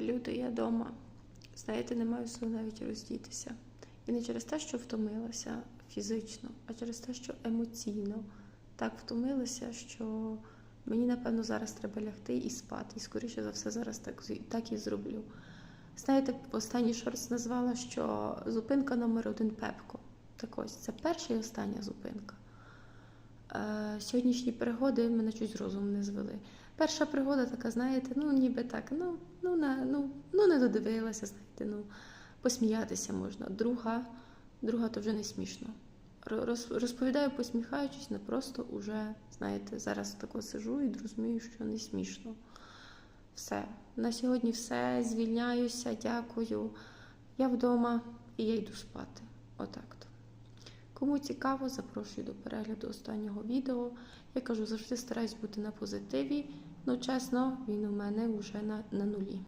Люди, я вдома. Знаєте, не маю сил навіть роздітися. І не через те, що втомилася фізично, а через те, що емоційно так втомилася, що мені, напевно, зараз треба лягти і спати. І скоріше за все, зараз так, так і зроблю. Знаєте, останній шорт назвала, що зупинка номер один Пепко. Так ось, це перша і остання зупинка. Е, сьогоднішні пригоди мене чуть з розуму не звели. Перша пригода така, знаєте, ну ніби так, ну, ну, на, ну, ну не додивилася, знаєте, ну, посміятися можна. Друга, друга то вже не смішно. Роз- Розповідаю, посміхаючись, не просто уже, знаєте, зараз тако сижу і розумію, що не смішно. Все. На сьогодні все. Звільняюся, дякую. Я вдома і я йду спати. Отак то. Кому цікаво, запрошую до перегляду останнього відео. Я кажу, завжди стараюсь бути на позитиві. але чесно, він у мене вже на, на нулі.